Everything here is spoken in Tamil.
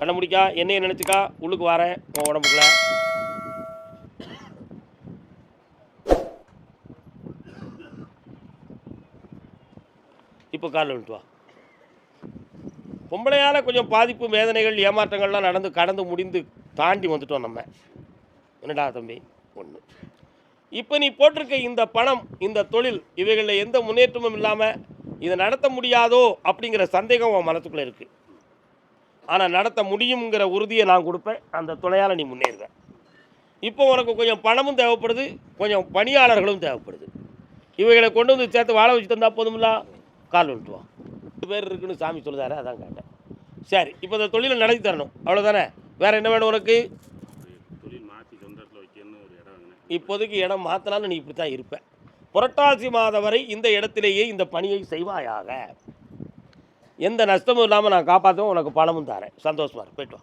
கண்ணை முடிக்கா என்னைய நினச்சிக்கா உள்ளுக்கு வரேன் உன் உடம்புக்குள்ள. இப்போ காலில் விட்டு வா. பொம்பளையால் கொஞ்சம் பாதிப்பு வேதனைகள் ஏமாற்றங்கள்லாம் நடந்து கடந்து முடிந்து தாண்டி வந்துட்டோம் நம்ம. என்னடா தம்பி ஒன்று இப்போ நீ போட்டிருக்க இந்த பணம் இந்த தொழில் இவைகளில் எந்த முன்னேற்றமும் இல்லாமல் இதை நடத்த முடியாதோ அப்படிங்கிற சந்தேகம் உன் மனசுக்குள்ளே இருக்குது ஆனால் நடத்த முடியுங்கிற உறுதியை நான் கொடுப்பேன். அந்த துணையால் நீ முன்னேறுவேன் இப்போ உனக்கு கொஞ்சம் பணமும் தேவைப்படுது கொஞ்சம் பணியாளர்களும் தேவைப்படுது. இவைகளை கொண்டு வந்து சேர்த்து வாழ வச்சு தந்தால் போதுமில்ல கால் விட்டு ரெண்டு பேர் இருக்குன்னு சாமி சொல்லுதாரு அதான் கேட்டேன். சரி இப்போ இந்த தொழிலை நடத்தி தரணும். அவ்வளோதானே வேறு என்ன வேணும் உனக்கு? இப்போதைக்கு இடம் மாற்றினாலும் நீ இப்படி தான் இருப்பேன் புரட்டாசி மாதம் வரை இந்த இடத்திலேயே இந்த பணியை செய்வாயாக. எந்த நஷ்டமும் இல்லாமல் நான் காப்பாற்றவும் உனக்கு பணமும் தரேன் சந்தோஷமாக இரு. போய்ட்டு